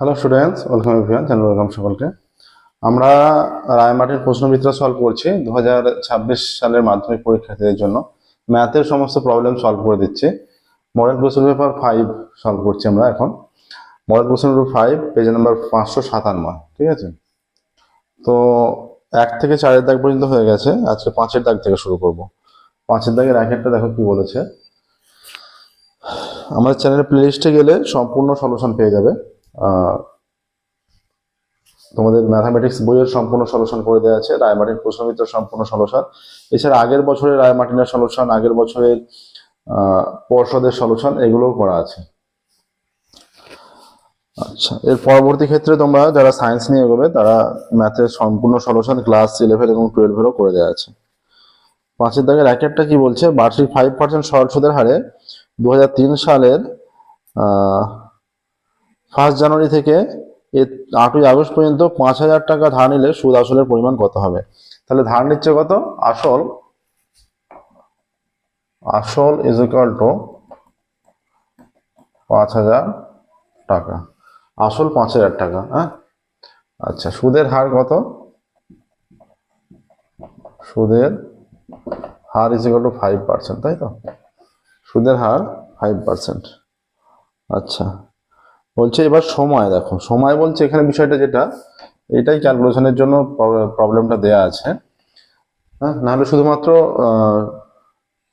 Hello students welcome everyone channel welcome সকলকে। আমরা রায়মাটির প্রশ্নবিত্রা solve করছি দু হাজার ছাব্বিশ সালের মাধ্যমিক পরীক্ষার্থীদের জন্য। ম্যাথের সমস্ত প্রবলেম সলভ করে দিচ্ছি। Model question paper five solve করছি আমরা এখন। Model question paper five page number পাঁচশো সাতান্ন, ঠিক আছে? তো এক থেকে চারের দাগ পর্যন্ত হয়ে গেছে, আজকে পাঁচের দাগ থেকে শুরু করব। পাঁচের দাগের এক একটা দেখো কি বলেছে। আমাদের চ্যানেলের প্লেলিস্টে গেলে সম্পূর্ণ সলিউশন পেয়ে যাবে। তোমাদের ম্যাথামেটিক্স বইয়ের সম্পূর্ণ সলিউশন করে দেওয়া আছে রায়মার্টিন প্রশ্নবিদ্যার সম্পূর্ণ সলিউশন এছাড়া আগের বছরের রায়মার্টিনের সলিউশন আগের বছরের পর্ষদের সলিউশন এগুলোও করা আছে। আচ্ছা এর পরবর্তী ক্ষেত্রে তোমরা যারা সায়েন্স নিয়ে এগোবে, তারা ম্যাথের সম্পূর্ণ সলিউশন ক্লাস ইলেভেন এবং টুয়েলভেরও করে দেওয়া আছে। পাঁচের দাগের এক একটা কি বলছে? বার্ষিক ফাইভ পার্সেন্ট সরল সুদের হারে দু হাজার তিন সালের ফার্স্ট জানুয়ারি থেকে আটই আগস্ট পর্যন্ত পাঁচ হাজার টাকা ধার নিলে সুদ আসলের পরিমাণ কত হবে? তাহলে ধার নিচ্ছে কত? আসল আসল ইজ ইকাল টু পাঁচ হাজার টাকা। আসল পাঁচ হাজার টাকা হ্যাঁ? আচ্ছা সুদের হার কত? সুদের হার is equal to five percent তাই তো? সুদের হার ফাইভ পার্সেন্ট আচ্ছা বলছে এবার সময় দেখো। সময় বলছে এখানে বিষয়টা যেটা, এটাই ক্যালকুলেশনের জন্য প্রবলেমটা দেয়া আছে। হ্যাঁ নাহলে শুধুমাত্র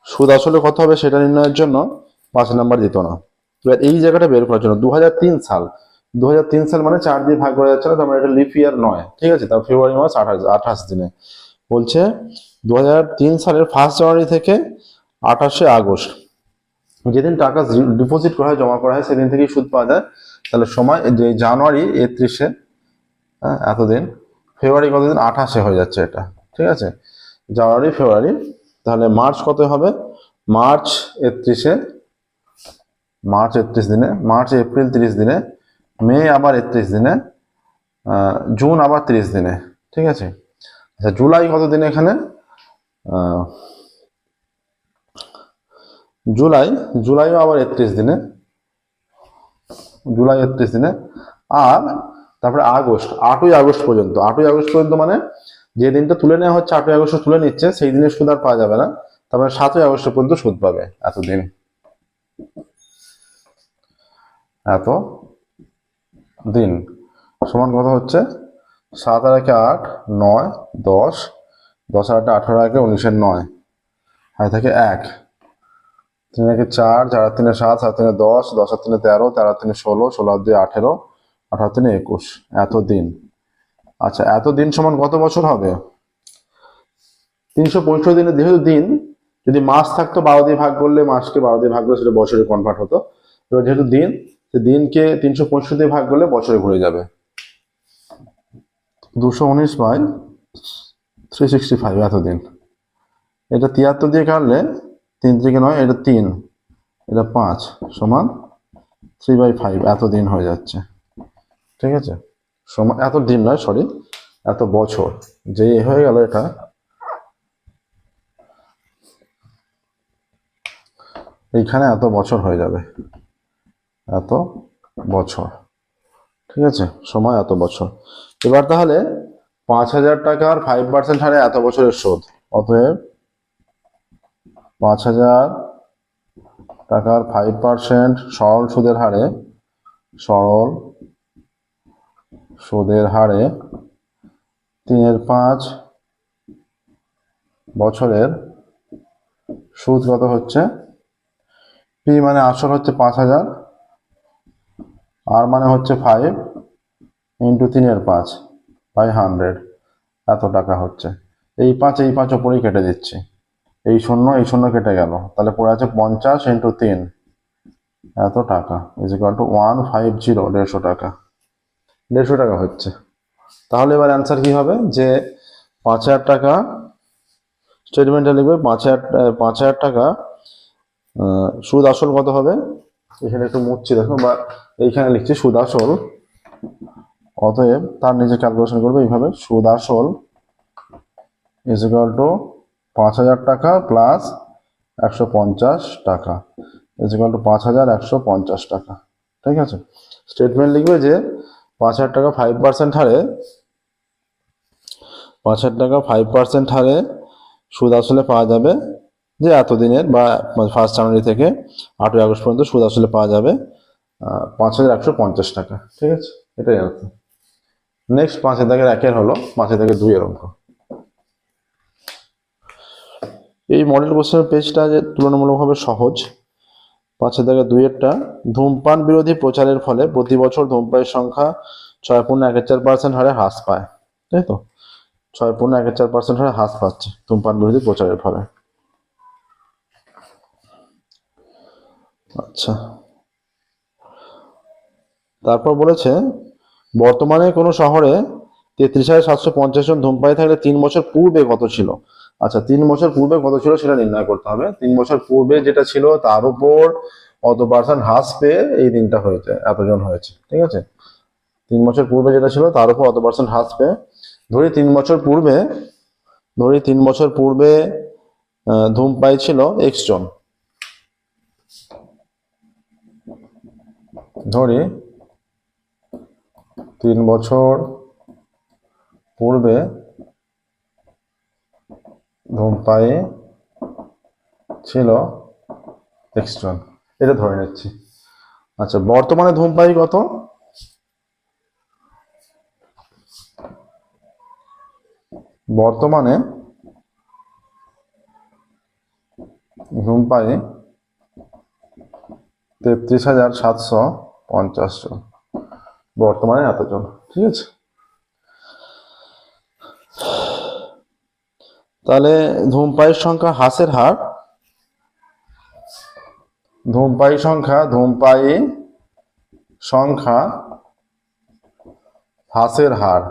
সুদ আসলে কত হবে সেটা নির্ণয়ের জন্য পাঁচ নাম্বার দিত না। এবার এই জায়গাটা বের করার জন্য দু হাজার তিন সাল দু হাজার তিন সাল মানে চার দিয়ে ভাগ করা যাচ্ছে না, তার মানে এটা লিপ ইয়ার নয়। ঠিক আছে? তার ফেব্রুয়ারি মাস আঠাশ আঠাশ দিনে। বলছে দু হাজার তিন সালের ফার্স্ট জানুয়ারি থেকে আঠাশে আগস্ট, যেদিন টাকা ডিপোজিট করা হয়, জমা করা হয়, সেদিন থেকেই সুদ পাওয়া যায়। তাহলে সময় যে জানুয়ারি একত্রিশে হ্যাঁ এতদিন, ফেব্রুয়ারি কতদিন? আঠাশে হয়ে যাচ্ছে এটা, ঠিক আছে? জানুয়ারি, ফেব্রুয়ারি, তাহলে মার্চ কত হবে? মার্চ একত্রিশে, মার্চ একত্রিশ দিনে, মার্চ, এপ্রিল তিরিশ দিনে, মে আবার একত্রিশ দিনে জুন আবার তিরিশ দিনে, ঠিক আছে? আচ্ছা জুলাই কত দিনে এখানে? জুলাই, জুলাইও আবার একত্রিশ দিনে জুলাই একত্রিশ দিনে, আর তারপরে আগস্ট, আটই আগস্ট পর্যন্ত। আটই আগস্ট পর্যন্ত মানে যে দিনটা তুলে নেওয়া হচ্ছে, আটই আগস্ট তুলে নিচ্ছে, সেই দিনের সুদ আর পাওয়া যাবে না। তারপরে সাতই আগস্ট পর্যন্ত সুদ পাবে এতদিন। এত দিন। সমান কথা হচ্ছে সাত আর একে আট, নয়, দশ দশ আর আটে আঠারো একে উনিশের নয়। হাই থাকে এক। তিন একে চার চার তিনে সাত সাত তিনে দশ দশ আর তিনে তেরো তেরো তিনে ষোলো ষোলো আর দুই আঠেরো, আঠারো তিনে একুশ। এত দিন আচ্ছা এত দিন সমান কত বছর হবে? তিনশো পঁয়ষট্টি দিনে যেহেতু দিন, যদি মাস থাকতো বারো দিয়ে ভাগ করলে, মাসকে বারো দিয়ে ভাগ করলে সেটা বছরে কনভার্ট হতো। এবার যেহেতু দিন দিনকে তিনশো পঁয়ষট্টি দিয়ে ভাগ করলে বছরে ঘুরে যাবে। দুশো উনিশ বাই থ্রি সিক্সটি ফাইভ এতদিন। এটা তিয়াত্তর দিয়ে কাটলে তিন থেকে নয়, এটা তিন। এটা পাঁচ সমান থ্রি বাই ফাইভ এত দিন হয়ে যাচ্ছে। ঠিক আছে? সমান এত দিন নয় সরি এত বছর। যে হয়ে গেল এটা, এইখানে এত বছর হয়ে যাবে। এত বছর। ঠিক আছে? সময় এত বছর। এবার তাহলে পাঁচ হাজার টাকার ফাইভ পার্সেন্ট হারে এত বছরের শোধ। অতএব পাঁচ হাজার টাকার ফাইভ পার্সেন্ট সরল সুদের হারে, সরল সুদের হারে তিনের পাঁচ বছরের সুদ কত হচ্ছে? পি মানে আসল হচ্ছে পাঁচ হাজার আর মানে হচ্ছে ফাইভ ইন্টু তিনের পাঁচ বাই হান্ড্রেড এত টাকা হচ্ছে। এই পাঁচ এই পাঁচ ওপরেই কেটে দিচ্ছি। এই শূন্য এই শূন্য কেটে গেল। তাহলে পড়ে আছে পঞ্চাশ ইন্টু তিন। এত টাকা। Is equal to one five zero দেড়শো টাকা। দেড়শো টাকা হচ্ছে। তাহলে এবার অ্যান্সার কি হবে? যে পাঁচ হাজার টাকা স্টেটমেন্টে লিখবে পাঁচ হাজার পাঁচ হাজার টাকা সুদ আসল কত হবে? এখানে একটু মুছছি, দেখো, বা এইখানে লিখছি সুদ আসল। অতএব তার নিজে ক্যালকুলেশন করবে এইভাবে, সুদ আসল ইজ ইকাল টু পাঁচ হাজার টাকা প্লাস একশো পঞ্চাশ টাকা। ইজ ইকাল টু পাঁচ হাজার একশো পঞ্চাশ টাকা। ঠিক আছে? স্টেটমেন্ট লিখবে যে পাঁচ হাজার টাকা ফাইভ পার্সেন্ট হারে, পাঁচ হাজার টাকা ফাইভ পার্সেন্ট হারে সুদ আসলে পাওয়া যাবে যে এতদিনের বা ফার্স্ট জানুয়ারি থেকে আটই আগস্ট পর্যন্ত সুদ আসলে পাওয়া যাবে পাঁচ হাজার একশো পঞ্চাশ টাকা। ঠিক আছে? এটাই অর্থ নেক্সট পাঁচ হাজার একের হলো, পাঁচ হাজার দুইয়ের অঙ্ক। এই মডেল কোশ্চেনের পেজটা যে তুলনামূলকভাবে সহজ। পাঁচ হাজার দুইয়েরটা ধূমপান বিরোধী প্রচারের ফলে প্রতি বছর ধূমপানের সংখ্যা ছয় পূর্ণ এক চার পার্সেন্ট হারে হ্রাস পায়। তাই তো? ছয় পূর্ণ এক চার পার্সেন্ট হারে হ্রাস পাচ্ছে ধূমপান বিরোধী প্রচারের ফলে। আচ্ছা। তারপর বলেছে, বর্তমানে কোনো শহরে তেত্রিশ হাজার সাতশো পঞ্চাশ জন ধূমপায়ী থাকলে তিন বছর পূর্বে কত ছিল? আচ্ছা তিন বছর পূর্বে কত ছিল সেটা নির্ণয় করতে হবে। তিন বছর পূর্বে যেটা ছিল তার উপর অত পার্সেন্ট হ্রাস পেয়ে এই দিনটা হয়েছে এতজন হয়েছে ঠিক আছে? তিন বছর পূর্বে যেটা ছিল তার উপর অত পার্সেন্ট হ্রাস পেয়ে ধরি তিন বছর পূর্বে ধরি তিন বছর পূর্বে আহ, ধূমপায়ী ছিল এক্স জন। ধরি তিন বছর পূর্বে ধূমপায়ী ছিল এক্স জন এটা ধরে নিচ্ছি। আচ্ছা বর্তমানে ধূমপায়ী কত? বর্তমানে ধূমপায়ী তেত্রিশ হাজার সাতশো পঞ্চাশ জন। বর্তমানে এতজন। ঠিক আছে? তাহলে ধূমপায়ীর সংখ্যা হ্রাসের হার ধূমপায়ী সংখ্যা ধূমপায়ী সংখ্যা হ্রাসের হার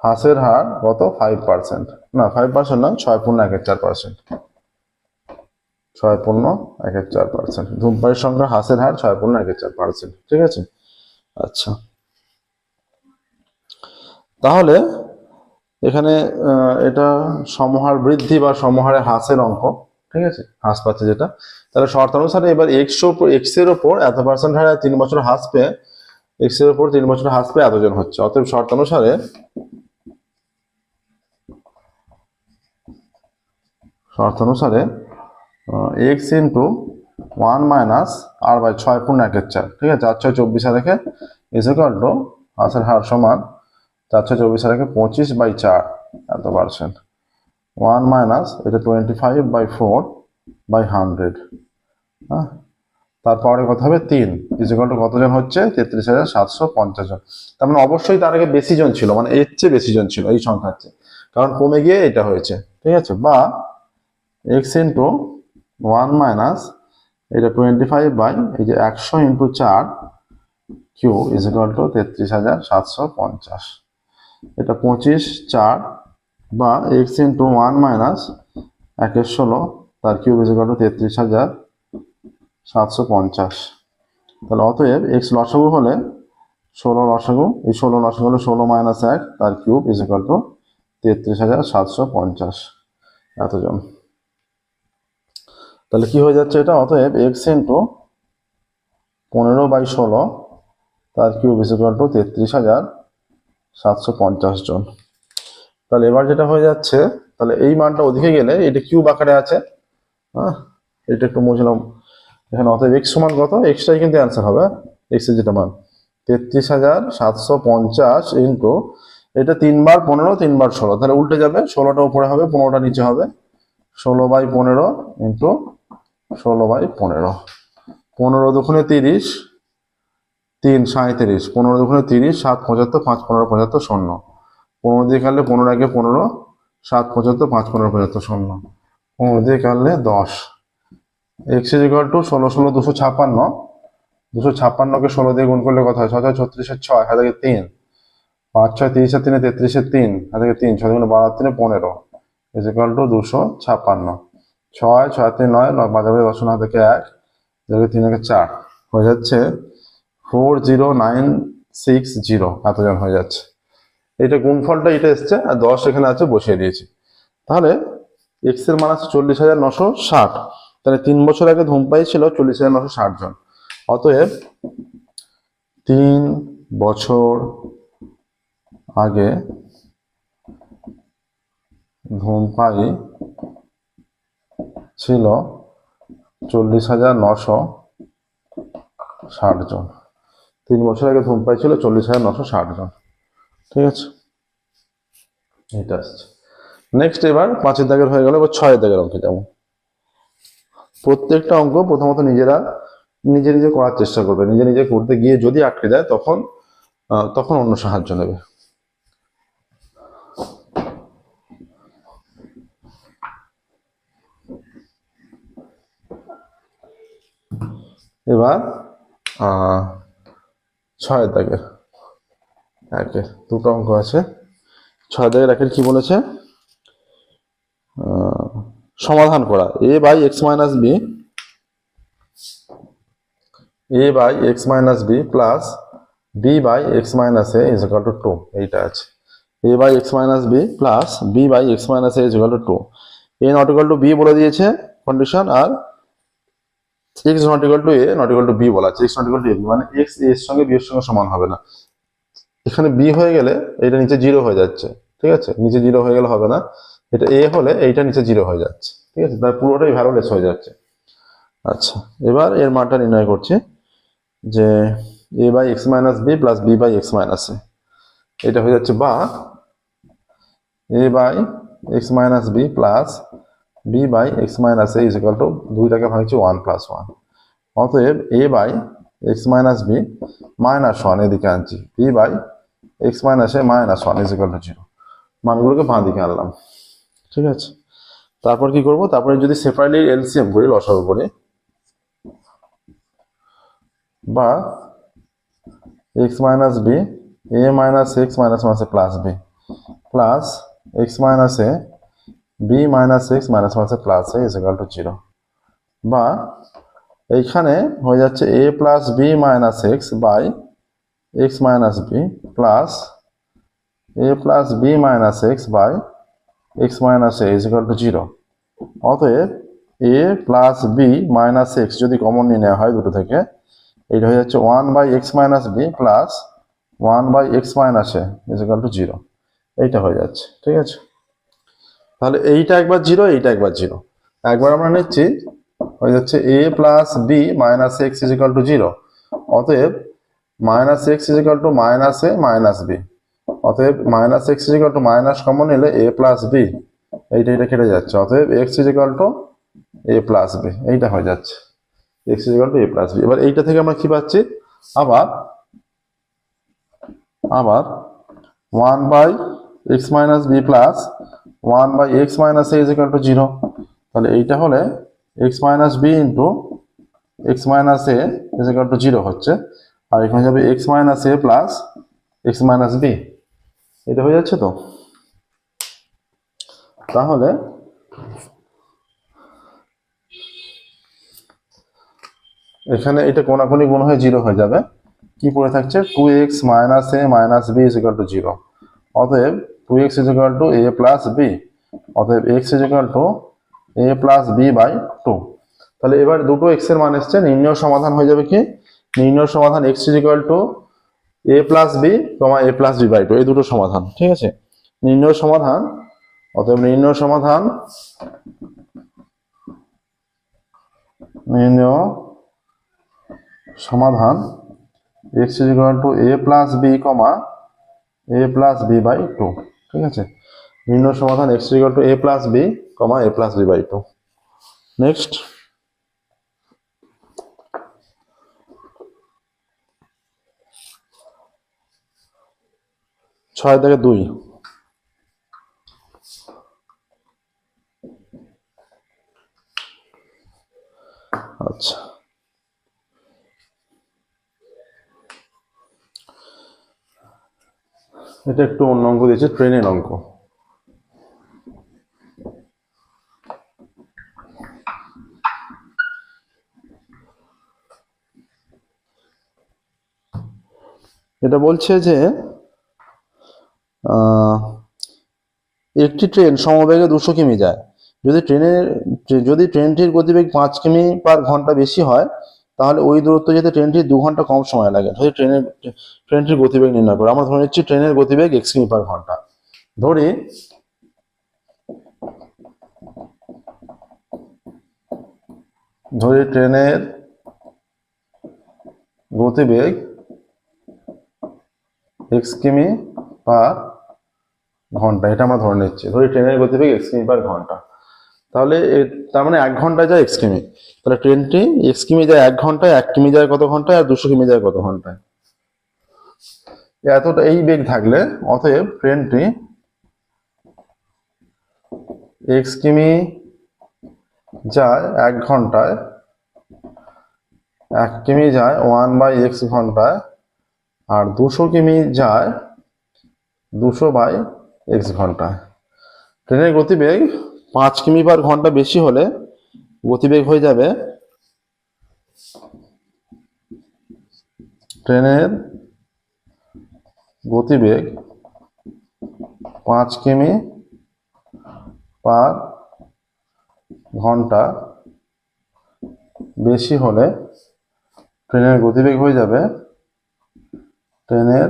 হ্রাসের হার কত? ফাইভ পার্সেন্ট না ফাইভ পার্সেন্ট না ছয় পূর্ণ এক চার পার্সেন্ট ছয় পূর্ণ এক এক চার পার্সেন্ট ধূমপায়ীর সংখ্যা হ্রাসের হার ছয় পূর্ণ এক এক চার পার্সেন্ট ঠিক আছে? আচ্ছা। তাহলে এখানে এটা সমহার বৃদ্ধি বা সমহারে হ্রাসের অঙ্ক, ঠিক আছে? হ্রাস পাচ্ছে যেটা। তাহলে শর্ত অনুসারে এবার এক্স এক্সের ওপর এত পার্সেন্ট হারে তিন বছর হ্রাস পেয়ে এক্সের ওপর তিন বছর হ্রাস পেয়ে এতজন হচ্ছে। অতএব শর্ত অনুসারে শর্ত অনুসারে X into one minus R by ছয় পূর্ণ একের চার, ঠিক আছে? চার ছয় চব্বিশ রেখে ইজ টু হ্রাসের হার সমান চার ছয় চব্বিশ রেখে পঁচিশ বাই চার এত পার্সেন্ট ওয়ান মাইনাস এটা twenty five by four by hundred হ্যাঁ? তারপরে কত হবে? তিন। ইজিকাল কতজন হচ্ছে? তেত্রিশ হাজার সাতশো পঞ্চাশ জন। তার মানে অবশ্যই তার আগে বেশি জন ছিল মানে এর চেয়ে বেশি জন ছিল এই সংখ্যার চেয়ে। কারণ কমে গিয়ে এটা হয়েছে। ঠিক আছে? বা এক্স ইন্টু ওয়ান মাইনাস এটা টোয়েন্টি ফাইভ বাই এই যে একশো ইন্টু চার কিউ ইজ ইকাল টু তেত্রিশ হাজার সাতশো পঞ্চাশ। এটা পঁচিশ, চার বা এক্স ইন্টু ওয়ান মাইনাস একের ষোলো, তার কিউব ইজ ইকাল টু তেত্রিশ হাজার সাতশো পঞ্চাশ। তাহলে অতএব এক্স লসাগু হলে ষোলো লসাগু, এই ষোলো লসাগু হলে ষোলো মাইনাস এক, তার কিউব ইজ ইকাল টু তেত্রিশ হাজার সাতশো পঞ্চাশ। এতজন। তাহলে কি হয়ে যাচ্ছে এটা? অতএব এক্স ইন্টু পনেরো বাই ষোলো, তার কিউব ইজ ইকাল টু তেত্রিশ হাজার সাতশো পঞ্চাশ জন। তাহলে এবার যেটা হয়ে যাচ্ছে, তাহলে এই মানটা ওদিকে গেলে এটা কিউব আকারে আছে। হ্যাঁ এটা একটু মুছলাম এখানে অতএব এক্স সমান কত? এক্সটাই কিন্তু অ্যান্সার হবে। এক্সের যেটা মান। তেত্রিশ হাজার সাতশো পঞ্চাশ ইন্টু এটা তিনবার পনেরো, তিনবার ষোলো। তাহলে উল্টে যাবে, ষোলোটা উপরে হবে, পনেরোটা নিচে হবে। ষোলো বাই পনেরো ইন্টু ষোলো বাই পনেরো। পনেরো দুগুণে তিরিশ তিন সাঁত্রিশ পনেরো দুগুণে তিরিশ, সাত, পঁচাত্তর, পাঁচ, পনেরো, পঁচাত্তর, শূন্য। পনেরো দিয়ে কাটলে পনেরো আগে পনেরো, সাত, পঁচাত্তর, পাঁচ, পনেরো, পঁচাত্তর, শূন্য। পনেরো দিয়ে কাটলে দশ। এক্স ইজ ইকাল টু ষোলো ষোলো, দুশো ছাপ্পান্ন। দুশো ছাপ্পান্নকে ষোলো দিয়ে গুণ করলে কথা হয়? ছয় ছয় ছত্রিশের ছয় হাতে থেকে তিন। পাঁচ, ছয় তিরিশের তিনে তেত্রিশের তিন হাতে থেকে তিন, ছয় দুগুণে বারো তিনে পনেরো। ইজ ইকাল টু দুশো ছাপ্পান্ন। ছয় ছয়, তিন, নয় নয় বাজারে দশ না থেকে এক তিন থেকে চার। হয়ে যাচ্ছে four zero nine six zero এতজন হয়ে যাচ্ছে। এটা গুণফলটা এটা এসছে, আর দশ এখানে আছে, বসিয়ে দিয়েছি। তাহলে এক্সের মান আছে চল্লিশ হাজার নশো ষাট। তাহলে তিন বছর আগে ধূমপাই ছিল চল্লিশ হাজার নশো ষাট জন। অতএব তিন বছর আগে ধূমপাই ছিল চল্লিশ হাজার নশো ষাট জন। তিন বছর আগে ধূমপাই ছিল চল্লিশ হাজার নশো ষাট জন। ঠিক আছে? এটা আসছে। নেক্সট এবার পাঁচের দাগের হয়ে গেল, এবার ছয়ের দাগের অঙ্কে যাব। প্রত্যেকটা অঙ্ক প্রথমত নিজেরা নিজে নিজে করার চেষ্টা করবে। নিজে নিজে করতে গিয়ে যদি আটকে যায়, তখন তখন অন্য সাহায্য নেবে। এবার ছয় দাগের। একের দুটো অঙ্ক আছে। ছয় দাগের একের কি বলেছে? সমাধান করা। A by X minus B. A by X minus B plus B by X minus A is equal to two. এইটা আছে। A by X minus B plus B by X minus A is equal to two. A not equal to B বলে দিয়েছে condition, R X not equal to A not B বলা আছে। X not to এ মানে এক্সের সঙ্গে B এর সঙ্গে সমান হবে না। এখানে বি হয়ে গেলে এটা নিচে জিরো হয়ে যাচ্ছে, ঠিক আছে? নিচে জিরো হয়ে গেলে হবে না। এটা এ হলে এইটা নিচে জিরো হয়ে যাচ্ছে, ঠিক আছে? তার পুরোটাই ভ্যালুলেস হয়ে যাচ্ছে। আচ্ছা এবার এর মানটা নির্ণয় করছি যে A by X minus B plus B by X A এটা হয়ে যাচ্ছে বা A by X B plus B by X minus A is two দুইটাকে ভাঙছি ওয়ান প্লাস ওয়ান অতএব A by X minus B minus one এদিকে আনছি। B by X minus A minus one is equal to zero মানগুলোকে বাঁ দিকে আনলাম। ঠিক আছে? তারপর কি করব? তারপরে যদি সেপারেটলি এলসিএম করি, লসাগু করি, বা X minus B A minus X minus minus plus B plus X minus A B minus X minus minus plus A is equal to zero বা এইখানে হয়ে যাচ্ছে A plus B minus X by X minus B plus A plus B minus X by X minus A is equal to zero অতএব A plus B minus X যদি common নিয়ে নেওয়া হয় দুটো থেকে, এইটা হয়ে যাচ্ছে one by X minus B plus one by X minus A is equal to zero এইটা হয়ে যাচ্ছে, ঠিক আছে? তাহলে এইটা একবার জিরো, এইটা একবার জিরো। একবার আমরা নিচ্ছি, হয়ে যাচ্ছে A plus B minus X is equal to zero অতএব minus X is equal to minus A minus B অতএব minus X is equal to minus common এলে এ প্লাস বি এইটা এটা কেটে যাচ্ছে। অতএব X is equal to A plus B এইটা হয়ে যাচ্ছে। X is equal to A plus B এবার এইটা থেকে আমরা কি পাচ্ছি? আবার আবার one by X minus B plus one by X minus A is equal to zero. তাহলে এইটা হলে X minus B into X minus A is equal to zero হচ্ছে। আর এখানে যাবে X minus A plus X minus B. এটা হয়ে যাচ্ছে তো? তাহলে এখানে এটা কোনাকুনি গুণ হয়ে জিরো হয়ে যাবে। কি পড়ে থাকছে? Two X minus A minus B is equal to zero. অতএব two X is equal to A plus B অতএব X is equal to A plus B by two তাহলে এবার দুটো এক্সের মান এসছে, নির্ণয় সমাধান হয়ে যাবে কি? নির্ণয় সমাধান X is equal to A plus B comma A plus B by two এই দুটো সমাধান, ঠিক আছে? নির্ণয় সমাধান, অতএব নির্ণয় সমাধান নির্ণয় সমাধান X is equal to A plus B comma A plus B by two ঠিক আছে? নির্ণয় সমাধান X is equal to A plus B comma A plus B by two next ছয় থেকে দুই। আচ্ছা। এটা একটু অন্য অঙ্ক দিয়েছে ট্রেনের অঙ্ক। এটা বলছে যে একটি ট্রেন সমবেগে দুশো কিমি যায়। যদি ট্রেনের যদি ট্রেনটির গতিবেগ পাঁচ কিমি পার ঘণ্টা বেশি হয় তাহলে ওই দূরত্ব যেতে ট্রেনটি দু ঘণ্টা কম সময় লাগে। ট্রেনের ট্রেনটির গতিবেগ নির্ণয় করো। আমরা ধরে নিচ্ছি ট্রেনের গতিবেগ এক্স কিমি পার ঘণ্টা। ধরি ধরি ট্রেনের গতিবেগ এক্স কিমি পার ঘণ্টা। এটা আমরা ধরে নিচ্ছি। ধরি ট্রেনের গতিবেগ এক্স কিমি পার ঘণ্টা। তাহলে তার মানে এক ঘন্টায় যায় এক্স কিমি তাহলে ট্রেনটি এক্স কিমি যায় এক ঘন্টায়, এক কিমি যায় কত ঘন্টায়, আর দুশো কিমি যায় কত ঘন্টায়। এতটা এই বেগ থাকলে অতএব ট্রেনটি এক্স কিমি যায় এক ঘন্টায়, এক কিমি যায় ওয়ান বাই এক্স ঘন্টায়, আর দুশো কিমি যায় দুশো বাই এক্স ঘন্টায়। ট্রেনের গতিবেগ পাঁচ কিমি পার ঘণ্টা বেশি হলে গতিবেগ হয়ে যাবে ট্রেনের গতিবেগ পাঁচ কিমি পার ঘণ্টা বেশি হলে ট্রেনের গতিবেগ হয়ে যাবে। ট্রেনের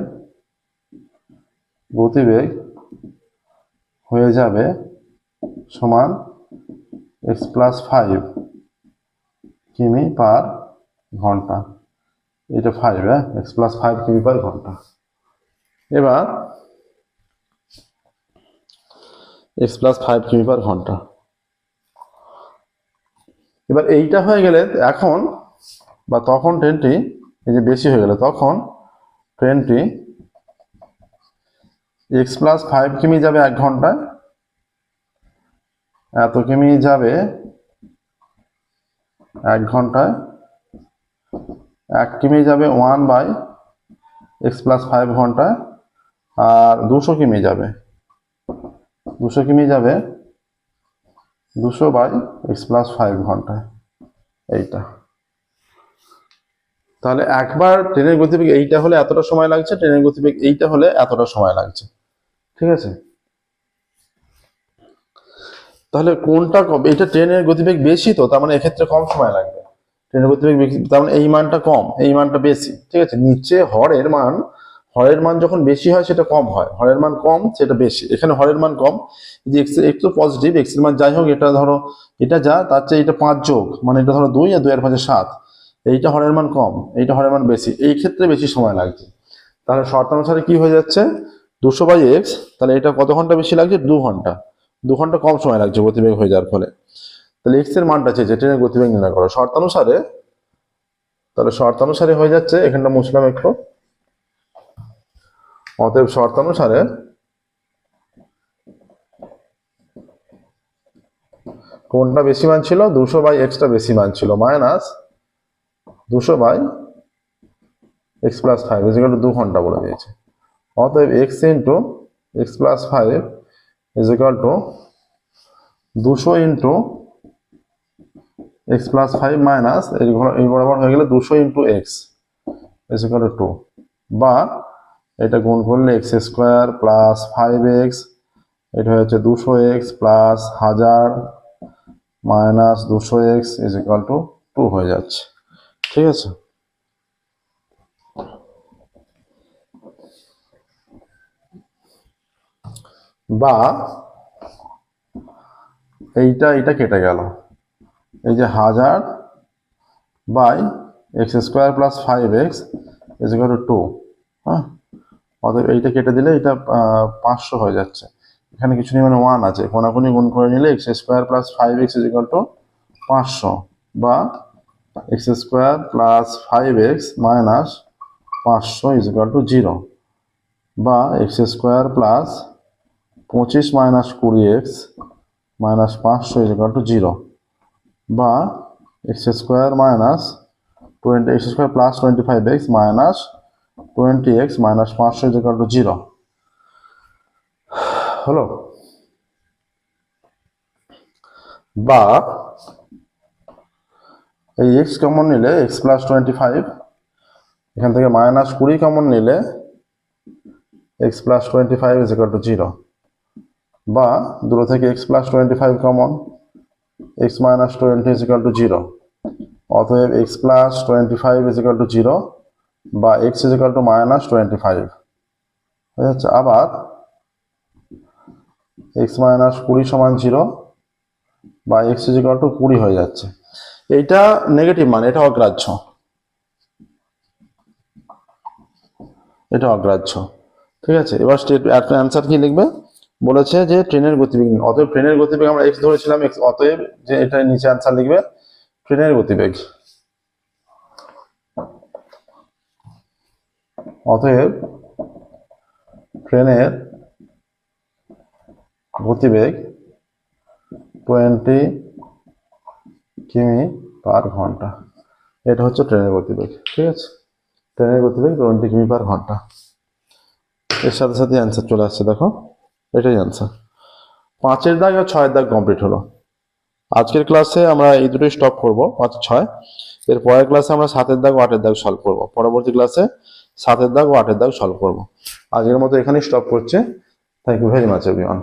গতিবেগ হয়ে যাবে সমান এক্স প্লাস ফাইভ কিমি পার ঘণ্টা। এটা ফাইভ হ্যাঁ? এক্স প্লাস ফাইভ কিমি পার ঘণ্টা। এবার এক্স প্লাস ফাইভ কিমি পার ঘণ্টা। এবার এইটা হয়ে গেলে এখন বা তখন ট্রেনটি এই যে বেশি হয়ে গেলে, তখন ট্রেনটি এক্স প্লাস ফাইভ কিমি যাবে এক ঘন্টায়। এত কিমি যাবে এক ঘন্টায়। এক কিমি যাবে one by X plus five ঘন্টায়, আর দুশো কিমি যাবে। দুশো কিমি যাবে দুশো বাই এক্স প্লাস ফাইভ ঘন্টায়, এইটা। তাহলে একবার ট্রেনের গতিবেগ এইটা হলে এতটা সময় লাগছে, ট্রেনের গতিবেগ এইটা হলে এতটা সময় লাগছে। ঠিক আছে? তাহলে কোনটা কম? এটা ট্রেনের গতিবেগ বেশি তো, তার মানে এক্ষেত্রে কম সময় লাগবে। ট্রেনের গতিবেগ তার মানে এই মানটা কম, এই মানটা বেশি, ঠিক আছে? নিচে হরের মান হরের মান যখন বেশি হয় সেটা কম হয়। হরের মান কম, সেটা বেশি। এখানে হরের মান কম যে এক্স একটু পজিটিভ এক্সের মান যাই হোক, এটা ধরো, এটা যা, তার চেয়ে এটা পাঁচ যোগ মানে এটা ধরো দুই আর দুই আর পাঁচে সাত। এইটা হরের মান কম, এইটা হরের মান বেশি, এই ক্ষেত্রে বেশি সময় লাগছে। তাহলে শর্তানুসারে কি হয়ে যাচ্ছে? দুশো বাই এক্স তাহলে এটা কত ঘণ্টা বেশি লাগছে? দু ঘণ্টা। দু ঘণ্টা কম সময় লাগছে গতিবেগ হয়ে যাওয়ার ফলে। তাহলে এক্সের মানটা চেয়েছে ট্রেনের গতিবেগ নির্ণয় করো। শর্তানুসারে, তাহলে শর্তানুসারে হয়ে যাচ্ছে, এখানটা মুছলাম একটু। অতএব শর্তানুসারে কোনটা বেশি মান ছিল? দুশো বাই এক্সটা বেশি মান ছিল। মাইনাস দুশো বাই এক্স প্লাস ফাইভ দু ঘণ্টা বলে দিয়েছে। অতএব X into X plus five equal to দুশো into X plus five minus এই বরাবর হয়ে গেলে দুশো into X equal to two বা এটা গুণ করলে X square plus five X এটা হচ্ছে দুশো এক্স প্লাস হাজার মাইনাস দুশো X is equal to two হয়ে যাচ্ছে। ঠিক আছে? বা এইটা এইটা কেটে গেল। এই যে হাজার by X square plus five X is equal to two হ্যাঁ? অতএব এইটা কেটে দিলে এটা পাঁচশো হয়ে যাচ্ছে। এখানে কিছু নেই মানে ওয়ান আছে। কোনাকুনি গুণ করে নিলে X square plus five X is equal to পাঁচশো বা X square plus five X minus পাঁচশো ইজ টু জিরো বা এক্স স্কোয়ার প্লাস পঁচিশ মাইনাস কুড়ি এক্স মাইনাস পাঁচশো ইজ ইকাল টু জিরো বা X square minus twenty, X square plus twenty five X minus twenty X minus পাঁচশো is equal to zero. হলো? বা এই X common নিলে এক্স প্লাস টোয়েন্টি ফাইভ, এখান থেকে মাইনাস কুড়ি কমন নিলে X plus twenty five is equal to zero. বা দূর থেকে X plus twenty five common X minus twenty is equal to zero অতএব X plus twenty five equal to zero বা X equal to minus twenty five হয়ে যাচ্ছে। আবার x minus কুড়ি সমান জিরো বা এক্স ইজিক্যাল টু কুড়ি হয়ে যাচ্ছে। এইটা নেগেটিভ মান, এটা অগ্রাহ্য। এটা অগ্রাহ্য। ঠিক আছে? এবার স্টেট অ্যান্সার কি লিখবে? বলেছে যে ট্রেনের গতিবেগ নিন। অতএব ট্রেনের গতিবেগ আমরা এক্স ধরেছিলাম এক্স অতএব যে এটা নিচে অ্যান্সার লিখবে, ট্রেনের গতিবেগ। অতএব ট্রেনের গতিবেগ টোয়েন্টি কিমি পার ঘণ্টা। এটা হচ্ছে ট্রেনের গতিবেগ, ঠিক আছে? ট্রেনের গতিবেগ টোয়েন্টি কিমি পার ঘণ্টা। এর সাথে সাথে অ্যান্সার চলে আসছে, দেখো। এটাই অ্যান্সার পাঁচের দাগ আর ছয়ের দাগ কমপ্লিট হলো। আজকের ক্লাসে আমরা এই দুটোই স্টপ করব, পাঁচ, ছয়। এর পরের ক্লাসে আমরা সাতের দাগ ও আটের দাগ সলভ করব। পরবর্তী ক্লাসে সাতের দাগ ও আটের দাগ সলভ করব। আজকের মতো এখানেই স্টপ করছে। Thank you very much everyone